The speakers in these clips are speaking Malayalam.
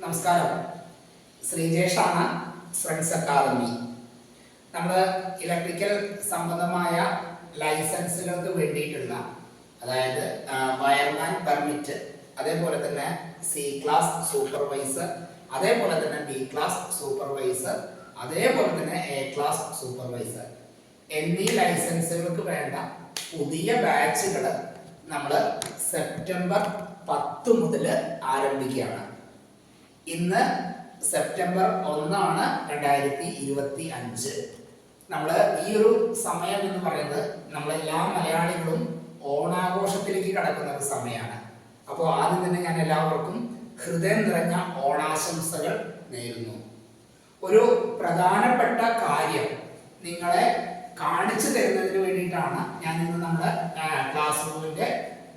നമസ്കാരം. ശ്രീജേഷാണ് ഫ്രണ്ട്സ് അക്കാദമി നമ്മൾ ഇലക്ട്രിക്കൽ സംബന്ധമായ ലൈസൻസുകൾക്ക് വേണ്ടിയിട്ടുള്ള അതായത് വയർമാൻ പെർമിറ്റ് അതേപോലെ തന്നെ സി ക്ലാസ് സൂപ്പർവൈസർ അതേപോലെ തന്നെ ബി ക്ലാസ് സൂപ്പർവൈസർ അതേപോലെ തന്നെ എ ക്ലാസ് സൂപ്പർവൈസർ എന്നീ ലൈസൻസുകൾക്ക് വേണ്ട പുതിയ ബാച്ചുകൾ നമ്മൾ സെപ്റ്റംബർ പത്ത് മുതൽ ആരംഭിക്കുകയാണ്. ഇന്ന് സെപ്റ്റംബർ ഒന്നാണ് രണ്ടായിരത്തി ഇരുപത്തി അഞ്ച്. നമ്മൾ ഈ ഒരു സമയം എന്ന് പറയുന്നത് നമ്മളെല്ലാ മലയാളികളും ഓണാഘോഷത്തിലേക്ക് കടക്കുന്ന ഒരു സമയമാണ് അപ്പോൾ ആദ്യം തന്നെ ഞാൻ എല്ലാവർക്കും ഹൃദയം നിറഞ്ഞ ഓണാശംസകൾ നേരുന്നു. ഒരു പ്രധാനപ്പെട്ട കാര്യം നിങ്ങളെ കാണിച്ചു തരുന്നതിന് വേണ്ടിയിട്ടാണ് ഞാൻ ഇന്ന് നമ്മുടെ ക്ലാസ് റൂമിന്റെ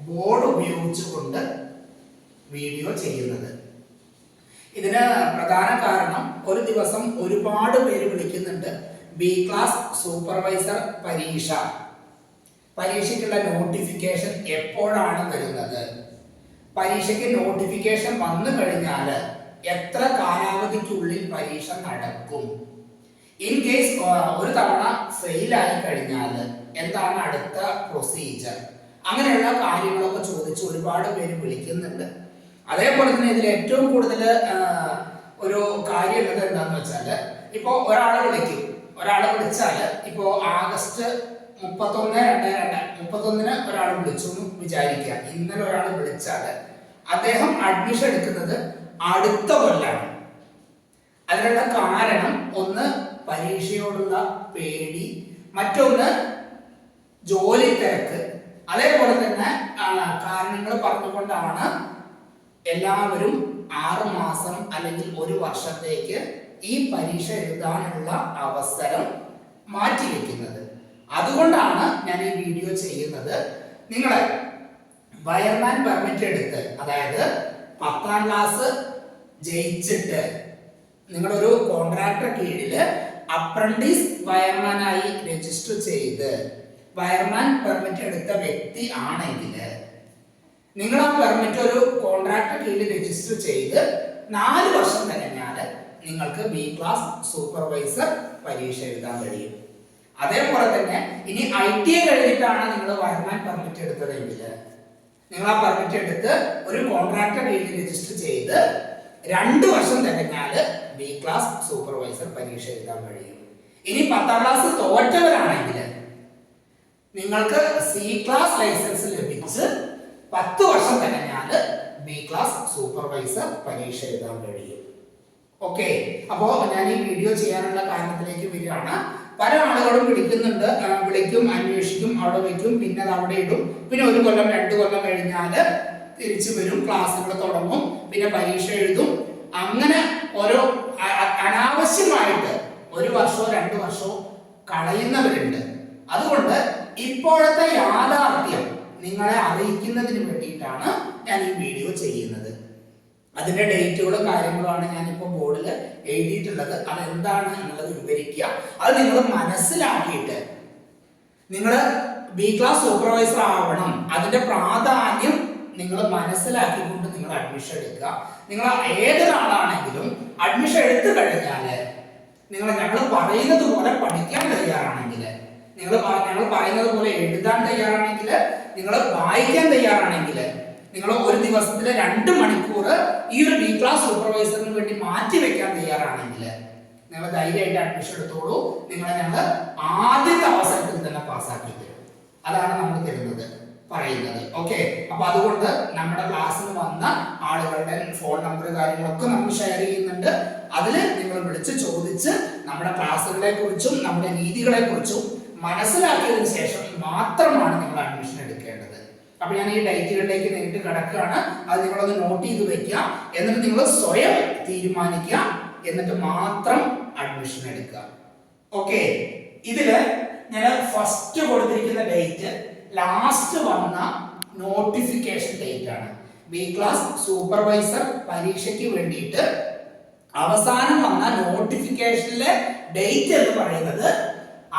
ബോർഡ് ഉപയോഗിച്ചുകൊണ്ട് വീഡിയോ ചെയ്യുന്നത്. ഇതിന് പ്രധാന കാരണം ഒരു ദിവസം ഒരുപാട് പേര് വിളിക്കുന്നുണ്ട്. ബി ക്ലാസ് സൂപ്പർവൈസർ പരീക്ഷ. പരീക്ഷയ്ക്കുള്ള നോട്ടിഫിക്കേഷൻ എപ്പോഴാണ് വരുന്നത്? പരീക്ഷയ്ക്ക് നോട്ടിഫിക്കേഷൻ വന്നു കഴിഞ്ഞാൽ എത്ര കാലാവധിക്കുള്ളിൽ പരീക്ഷ നടക്കും? ഇൻ കേസ് ഒരു തവണ ഫെയിലായി കഴിഞ്ഞാൽ എന്താണ് അടുത്ത പ്രൊസീജിയർ അങ്ങനെയുള്ള കാര്യങ്ങളൊക്കെ ചോദിച്ച് ഒരുപാട് പേര് വിളിക്കുന്നുണ്ട്. അതേപോലെ തന്നെ ഇതിൽ ഏറ്റവും കൂടുതൽ ഒരു കാര്യമുള്ളത് എന്താണെന്ന് വെച്ചാൽ ഇപ്പോൾ ഒരാളെ വിളിക്കും. ഒരാളെ വിളിച്ചാൽ ഇപ്പോൾ ആഗസ്റ്റ് മുപ്പത്തൊന്ന് രണ്ട് രണ്ട് മുപ്പത്തൊന്നിന് ഒരാൾ വിളിച്ചു എന്ന് വിചാരിക്കുക. ഇന്നലെ ഒരാൾ വിളിച്ചാൽ അദ്ദേഹം അഡ്മിഷൻ എടുക്കുന്നത് അടുത്ത കൊല്ലാണ്. അതിനുള്ള കാരണം ഒന്ന് പരീക്ഷയോടുള്ള പേടി മറ്റൊന്ന് ജോലി തിരക്ക്. അതേപോലെ തന്നെ കാരണങ്ങൾ പറഞ്ഞുകൊണ്ടാണ് എല്ലാവരും ആറ് മാസം അല്ലെങ്കിൽ ഒരു വർഷത്തേക്ക് ഈ പരീക്ഷ എഴുതാനുള്ള അവസരം മാറ്റിവെക്കുന്നത് അതുകൊണ്ടാണ് ഞാൻ ഈ വീഡിയോ ചെയ്യുന്നത്. നിങ്ങളെ വയർമാൻ പെർമിറ്റ് എടുത്ത് അതായത് പത്താം ക്ലാസ് ജയിച്ചിട്ട് നിങ്ങളൊരു കോൺട്രാക്ടർ കീഴിൽ അപ്രന്റീസ് വയർമാനായി രജിസ്റ്റർ ചെയ്ത് വയർമാൻ പെർമിറ്റ് എടുത്ത വ്യക്തി ആണെങ്കിൽ നിങ്ങൾ ആ പെർമിറ്റ് ഒരു കോൺട്രാക്ട് കീഴിൽ രജിസ്റ്റർ ചെയ്ത് നാല് വർഷം കഴിഞ്ഞാൽ നിങ്ങൾക്ക് ബി ക്ലാസ് സൂപ്പർവൈസർ പരീക്ഷ എഴുതാൻ കഴിയും. അതേപോലെ തന്നെ ഇനി ഐ ടി ഐ കഴിഞ്ഞിട്ടാണ് നിങ്ങൾ വയർമാൻ പെർമിറ്റ് എടുത്തതെങ്കിൽ നിങ്ങൾ ആ പെർമിറ്റ് എടുത്ത് ഒരു കോൺട്രാക്ടർ കീഴിൽ രജിസ്റ്റർ ചെയ്ത് രണ്ട് വർഷം തികഞ്ഞാൽ ബി ക്ലാസ് സൂപ്പർവൈസർ പരീക്ഷ എഴുതാൻ കഴിയും. ഇനി പത്താം ക്ലാസ് തോറ്റവരാണെങ്കിൽ നിങ്ങൾക്ക് സി ക്ലാസ് ലൈസൻസ് ലഭിച്ച് പത്ത് വർഷം തന്നെ ഞാൻ ബി ക്ലാസ് സൂപ്പർവൈസർ പരീക്ഷ എഴുതാൻ കഴിയും. ഓക്കെ അപ്പോ ഞാൻ ഈ വീഡിയോ ചെയ്യാനുള്ള കാരണത്തിലേക്ക് വരികയാണ്. പല ആളുകളും വിളിക്കുന്നുണ്ട്. വിളിക്കും അന്വേഷിക്കും അവിടെ വയ്ക്കും പിന്നെ അത് അവിടെ ഇടും. പിന്നെ ഒരു കൊല്ലം രണ്ട് കൊല്ലം കഴിഞ്ഞാൽ തിരിച്ചു വരും ക്ലാസ്സുകൾ തുടങ്ങും പിന്നെ പരീക്ഷ എഴുതും. അങ്ങനെ ഓരോ അനാവശ്യമായിട്ട് ഒരു വർഷമോ രണ്ട് വർഷമോ കളയുന്നവരുണ്ട്. അതുകൊണ്ട് ഇപ്പോഴത്തെ യാഥാർത്ഥ്യം നിങ്ങളെ അറിയിക്കുന്നതിന് വേണ്ടിയിട്ടാണ് ഞാൻ ഈ വീഡിയോ ചെയ്യുന്നത്. അതിന്റെ ഡേറ്റുകളും കാര്യങ്ങളുമാണ് ഞാനിപ്പോൾ ബോർഡിൽ എഴുതിയിട്ടുള്ളത്. അതെന്താണ് എന്നുള്ളത് വിവരിക്കുക. അത് നിങ്ങൾ മനസ്സിലാക്കിയിട്ട് നിങ്ങൾ ബി ക്ലാസ് സൂപ്പർവൈസർ ആവണം. അതിന്റെ പ്രാധാന്യം നിങ്ങൾ മനസ്സിലാക്കിക്കൊണ്ട് നിങ്ങൾ അഡ്മിഷൻ എടുക്കുക. നിങ്ങൾ ഏതൊരാളാണെങ്കിലും അഡ്മിഷൻ എടുത്തു കഴിഞ്ഞാൽ നിങ്ങൾ ഞങ്ങൾ പറയുന്നത് പോലെ പഠിക്കാൻ തയ്യാറാണെങ്കിൽ നിങ്ങൾ ഞങ്ങൾ പറയുന്നത് പോലെ എഴുതാൻ തയ്യാറാണെങ്കിൽ നിങ്ങൾ വായിക്കാൻ തയ്യാറാണെങ്കിൽ നിങ്ങൾ ഒരു ദിവസത്തിലെ രണ്ട് മണിക്കൂർ ഈ ഒരു ബി ക്ലാസ് സൂപ്പർവൈസറിന് വേണ്ടി മാറ്റി വെക്കാൻ തയ്യാറാണെങ്കിൽ നിങ്ങൾ ധൈര്യമായിട്ട് അഡ്മിഷൻ എടുത്തോളൂ. നിങ്ങളെ ഞങ്ങൾ ആദ്യത്തെ അവസരത്തിൽ തന്നെ പാസ്സാക്കി തരും. അതാണ് നമ്മൾ തരുന്നത് പറയുന്നത്. ഓക്കെ അപ്പൊ അതുകൊണ്ട് നമ്മുടെ ക്ലാസ്സിന് വന്ന ആളുകളുടെ ഫോൺ നമ്പർ കാര്യങ്ങളൊക്കെ നമ്മൾ ഷെയർ ചെയ്യുന്നുണ്ട്. അതിൽ നിങ്ങൾ വിളിച്ച് ചോദിച്ച് നമ്മുടെ ക്ലാസ്സുകളെ കുറിച്ചും നമ്മുടെ രീതികളെ കുറിച്ചും മനസ്സിലാക്കിയതിനു ശേഷം മാത്രമാണ് നിങ്ങൾ അഡ്മിഷൻ എടുക്കേണ്ടത്. അപ്പൊ ഞാൻ ഈ ഡേറ്റുകളിലേക്ക് നേരിട്ട് കിടക്കുകയാണ്. അത് നിങ്ങളൊന്ന് നോട്ട് ചെയ്ത് വെക്കുക. എന്നിട്ട് നിങ്ങൾ സ്വയം തീരുമാനിക്കുക. എന്നിട്ട് മാത്രം അഡ്മിഷൻ എടുക്കുക. ഓക്കെ ഇതിൽ ഞാൻ ഫസ്റ്റ് കൊടുത്തിരിക്കുന്ന ഡേറ്റ് ലാസ്റ്റ് വന്ന നോട്ടിഫിക്കേഷൻ ഡേറ്റ് ആണ്. ബി ക്ലാസ് സൂപ്പർവൈസർ പരീക്ഷയ്ക്ക് വേണ്ടിയിട്ട് അവസാനം വന്ന നോട്ടിഫിക്കേഷനിലെ ഡേറ്റ് എന്ന് പറയുന്നത്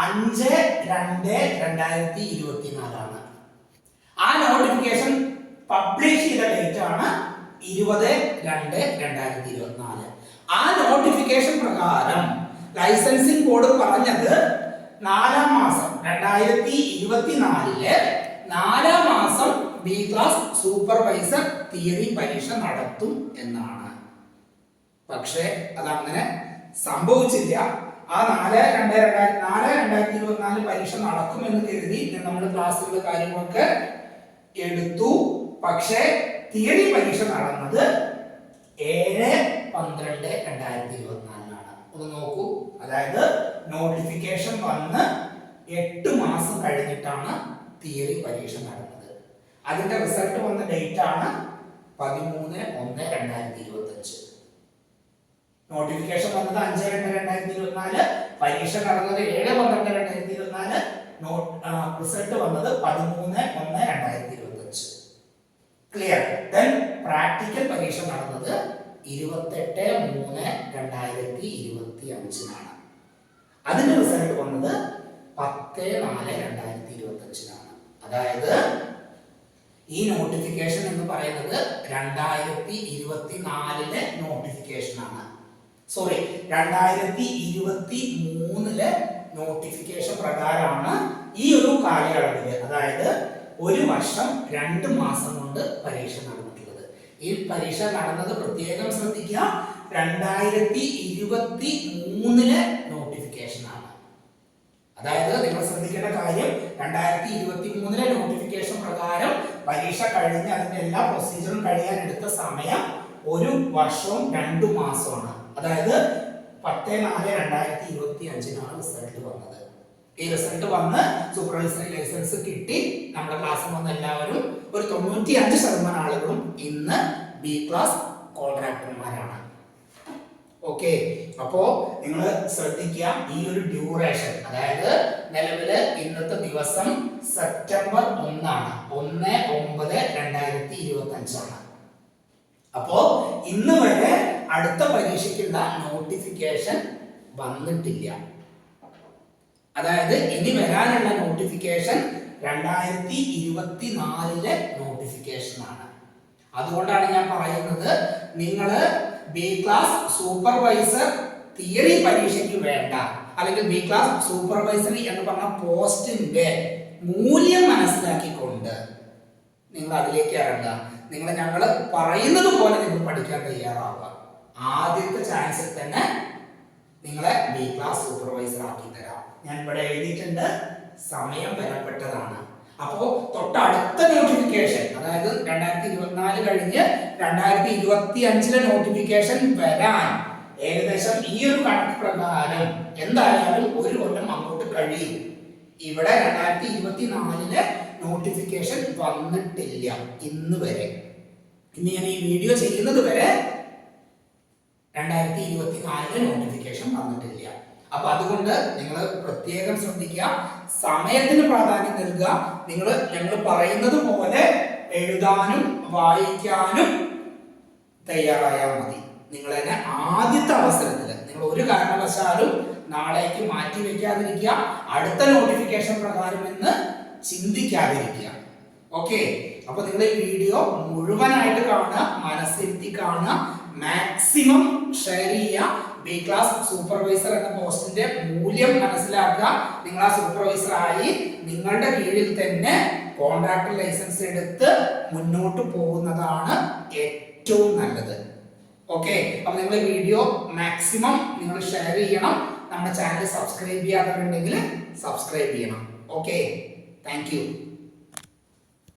അഞ്ച് രണ്ട് രണ്ടായിരത്തി ഇരുപത്തിനാലാണ്. ആ നോട്ടിഫിക്കേഷൻ പബ്ലിഷ് ചെയ്ത ഡേറ്റ് ആണ് ഇരുപത് രണ്ട് രണ്ടായിരത്തി ഇരുപത്തിനാല്. ആ നോട്ടിഫിക്കേഷൻ പ്രകാരം ലൈസൻസിംഗ് ബോർഡ് പറഞ്ഞത് നാലാം മാസം രണ്ടായിരത്തി ഇരുപത്തിനാലിൽ നാലാം മാസം ബി ക്ലാസ് സൂപ്പർവൈസർ തിയറി പരീക്ഷ നടത്തും എന്നാണ്. പക്ഷേ അതങ്ങനെ സംഭവിച്ചില്ല. ആ നാല് രണ്ട് രണ്ടായിരത്തി നാല് രണ്ടായിരത്തി ഇരുപത്തിനാല് പരീക്ഷ നടക്കുമെന്ന് കരുതി നമ്മൾ ക്ലാസ്സുകൾ കാര്യങ്ങളൊക്കെ എടുത്തു. പക്ഷേ തിയറി പരീക്ഷ നടന്നത് ഏഴ് പന്ത്രണ്ട് രണ്ടായിരത്തി ഇരുപത്തിനാലിനാണ്. ഒന്ന് നോക്കൂ. അതായത് നോട്ടിഫിക്കേഷൻ വന്ന് എട്ട് മാസം കഴിഞ്ഞിട്ടാണ് തിയറി പരീക്ഷ നടന്നത്. അതിന്റെ റിസൾട്ട് വന്ന ഡേറ്റ് ആണ് പതിമൂന്ന് ഒന്ന് രണ്ടായിരത്തി ഇരുപത്തി അഞ്ച് നോട്ടിഫിക്കേഷൻ വന്നത് അഞ്ച് രണ്ട് രണ്ടായിരത്തി ഇരുപത്തിനാല് പരീക്ഷ നടന്നത് ഏഴ് പന്ത്രണ്ട് രണ്ടായിരത്തി ഇരുപത്തിനാല് റിസൾട്ട് വന്നത് പതിമൂന്ന് ഒന്ന് രണ്ടായിരത്തി ഇരുപത്തി അഞ്ച് ക്ലിയർ ദെൻ പ്രാക്ടിക്കൽ പരീക്ഷ നടന്നത് ഇരുപത്തെട്ട് മൂന്ന് രണ്ടായിരത്തി ഇരുപത്തി അഞ്ചിനാണ് അതിന്റെ റിസൾട്ട് വന്നത് പത്ത് നാല് രണ്ടായിരത്തി ഇരുപത്തി അഞ്ചിനാണ് അതായത് ഈ നോട്ടിഫിക്കേഷൻ എന്ന് പറയുന്നത് രണ്ടായിരത്തി ഇരുപത്തി നാലിലെ നോട്ടിഫിക്കേഷൻ ആണ്. സോറി രണ്ടായിരത്തി ഇരുപത്തി മൂന്നിലെ നോട്ടിഫിക്കേഷൻ പ്രകാരമാണ് ഈ ഒരു കാലയളവിൽ അതായത് ഒരു വർഷം രണ്ട് മാസം കൊണ്ട് പരീക്ഷ നടന്നിട്ടുള്ളത്. ഈ പരീക്ഷ നടന്നത് പ്രത്യേകം ശ്രദ്ധിക്കുക രണ്ടായിരത്തി ഇരുപത്തി മൂന്നിലെ നോട്ടിഫിക്കേഷൻ ആണ്. അതായത് നിങ്ങൾ ശ്രദ്ധിക്കേണ്ട കാര്യം രണ്ടായിരത്തി ഇരുപത്തി മൂന്നിലെ നോട്ടിഫിക്കേഷൻ പ്രകാരം പരീക്ഷ കഴിഞ്ഞ് അതിന്റെ എല്ലാ പ്രൊസീജിയറും കഴിയാൻ എടുത്ത സമയം ഒരു വർഷവും രണ്ടു മാസമാണ് അതായത് പത്ത് നാല് രണ്ടായിരത്തി ഇരുപത്തി അഞ്ചിനാണ് റിസൾട്ട് വന്നത്. ഈ റിസൾട്ട് വന്ന് സൂപ്പർവൈസറി ലൈസൻസ് കിട്ടി. നമ്മുടെ ക്ലാസ്സിൽ വന്ന എല്ലാവരും ഒരു തൊണ്ണൂറ്റി അഞ്ച് ശതമാനം ആളുകളും ഇന്ന് ബി ക്ലാസ് കോൺട്രാക്ടർമാരാണ് ഓക്കെ അപ്പോ നിങ്ങൾ ശ്രദ്ധിക്കുക ഈ ഒരു ഡ്യൂറേഷൻ അതായത് നിലവിൽ ഇന്നത്തെ ദിവസം സെപ്റ്റംബർ ഒന്നാണ്. ഒന്ന് ഒമ്പത് രണ്ടായിരത്തി ഇരുപത്തി അഞ്ചാണ് അപ്പോ ഇന്ന് വരെ അടുത്ത പരീക്ഷയ്ക്കുള്ള നോട്ടിഫിക്കേഷൻ വന്നിട്ടില്ല. അതായത് ഇനി വരാനുള്ള നോട്ടിഫിക്കേഷൻ രണ്ടായിരത്തി ഇരുപത്തി നാലിലെ നോട്ടിഫിക്കേഷൻ ആണ്. അതുകൊണ്ടാണ് ഞാൻ പറയുന്നത് നിങ്ങൾ ബി ക്ലാസ് സൂപ്പർവൈസർ തിയറി പരീക്ഷയ്ക്ക് വേണ്ട. അല്ലെങ്കിൽ ബി ക്ലാസ് സൂപ്പർവൈസറി എന്ന് പറഞ്ഞ പോസ്റ്റിന്റെ മൂല്യം മനസ്സിലാക്കിക്കൊണ്ട് നിങ്ങൾ അതിലേക്ക് ഇറങ്ങുക. നിങ്ങൾ ഞങ്ങൾ പറയുന്നത് പോലെ നിങ്ങൾ പഠിക്കാൻ തയ്യാറാവുക. ആദ്യത്തെ ചാൻസിൽ തന്നെ നിങ്ങളെ ബി ക്ലാസ് സൂപ്പർവൈസർ ആക്കി തരാം. ഞാൻ ഇവിടെ എഴുതിയിട്ടുണ്ട്. സമയം വരപ്പെട്ടതാണ് അപ്പോ തൊട്ടടുത്ത നോട്ടിഫിക്കേഷൻ അതായത് രണ്ടായിരത്തി ഇരുപത്തിനാല് കഴിഞ്ഞ് രണ്ടായിരത്തി ഇരുപത്തി അഞ്ചിലെ നോട്ടിഫിക്കേഷൻ വരാൻ ഏകദേശം ഈ ഒരു കണക്ക് പ്രകാരം എന്തായാലും ഒരു കൊല്ലം അങ്ങോട്ട് കഴിയും. ഇവിടെ രണ്ടായിരത്തി ഇരുപത്തി നാലിലെ നോട്ടിഫിക്കേഷൻ വന്നിട്ടില്ല ഇന്ന് വരെ. ഇനി ഞാൻ ഈ വീഡിയോ ചെയ്യുന്നത് വരെ രണ്ടായിരത്തി ഇരുപത്തി നാലിലെ നോട്ടിഫിക്കേഷൻ വന്നിട്ടില്ല. അപ്പൊ അതുകൊണ്ട് നിങ്ങൾ പ്രത്യേകം ശ്രദ്ധിക്കുക. സമയത്തിന് പ്രാധാന്യം നൽകുക. നിങ്ങൾ ഞങ്ങൾ പറയുന്നത് പോലെ എഴുതാനും വായിക്കാനും തയ്യാറായാൽ മതി. നിങ്ങൾ തന്നെ ആദ്യത്തെ അവസരത്തിൽ നിങ്ങൾ ഒരു കാരണവശാലും നാളേക്ക് മാറ്റി വെക്കാതിരിക്കുക. അടുത്ത നോട്ടിഫിക്കേഷൻ പ്രകാരം എന്ന് ചിന്തിക്കാതിരിക്കുക. ഓക്കെ? അപ്പൊ നിങ്ങൾ ഈ വീഡിയോ മുഴുവനായിട്ട് കാണുക മനസ്സിരുത്തി കാണുക മാക്സിമം ഷെയർ ചെയ്യുക. ബി ക്ലാസ് സൂപ്പർവൈസർ എന്ന പോസ്റ്റിന്റെ മൂല്യം മനസ്സിലാക്കുക. നിങ്ങൾ ആ സൂപ്പർവൈസർ ആയി നിങ്ങളുടെ കീഴിൽ തന്നെ കോൺട്രാക്ടർ ലൈസൻസ് എടുത്ത് മുന്നോട്ട് പോകുന്നതാണ് ഏറ്റവും നല്ലത്. ഓക്കെ അപ്പൊ നിങ്ങൾ വീഡിയോ മാക്സിമം നിങ്ങൾ ഷെയർ ചെയ്യണം. നമ്മുടെ ചാനൽ സബ്സ്ക്രൈബ് ചെയ്യാത്തവരുണ്ടെങ്കിൽ സബ്സ്ക്രൈബ് ചെയ്യണം. Okay thank